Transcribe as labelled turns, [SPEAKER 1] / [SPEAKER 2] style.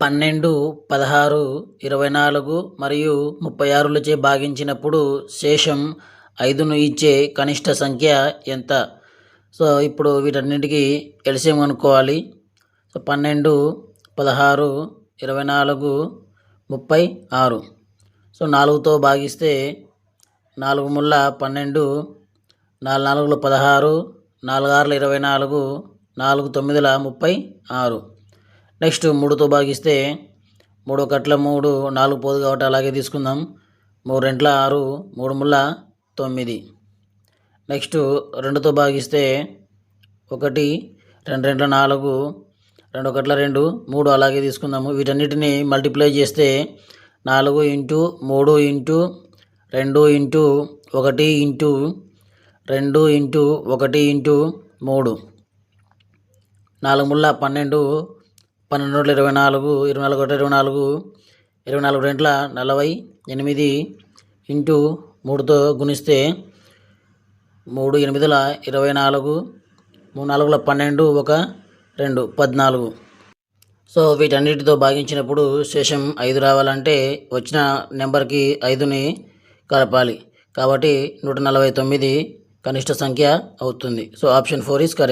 [SPEAKER 1] పన్నెండు పదహారు ఇరవై నాలుగు మరియు ముప్పై ఆరులచే భాగించినప్పుడు శేషం ఐదును ఇచ్చే కనిష్ట సంఖ్య ఎంత? సో ఇప్పుడు వీటన్నిటికీ ఎల్సిఎం అనుకోవాలి సో పన్నెండు పదహారు ఇరవై నాలుగు ముప్పై ఆరు. సో నాలుగుతో భాగిస్తే నాలుగు ముళ్ళ పన్నెండు నాలుగు నాలుగులో పదహారు నాలుగు ఆరుల ఇరవై నాలుగు నాలుగు తొమ్మిదిల ముప్పై ఆరు. నెక్స్ట్ మూడుతో భాగిస్తే మూడు కట్ల మూడు నాలుగు పోదు కాబట్టి అలాగే తీసుకుందాం. మూడు రెంట్ల ఆరు మూడు ముళ్ళ తొమ్మిది. నెక్స్ట్ రెండుతో భాగిస్తే ఒకటి రెండు రెంట్ల నాలుగు రెండు ఒకట్ల రెండు మూడు అలాగే తీసుకుందాము. వీటన్నిటిని మల్టిప్లై చేస్తే నాలుగు ఇంటూ మూడు ఇంటూ రెండు ఇంటూ ఒకటి ఇంటూ రెండు ఇంటూ ఒకటి ఇంటూ మూడు. నాలుగు ముళ్ళ పన్నెండు పన్నెండు నూట ఇరవై నాలుగు ఇరవై నాలుగు ఒకటి ఇరవై నాలుగు ఇరవై నాలుగు రెంట్ల నలభై ఎనిమిది ఇంటూ మూడుతో గుణిస్తే మూడు ఎనిమిదిల ఇరవై నాలుగు మూడు నాలుగుల పన్నెండు ఒక రెండు పద్నాలుగు. సో వీటన్నిటితో భాగించినప్పుడు శేషం ఐదు రావాలంటే వచ్చిన నెంబర్కి ఐదుని కలపాలి. కాబట్టి నూట నలభై తొమ్మిది కనిష్ట సంఖ్య అవుతుంది. So option four is correct.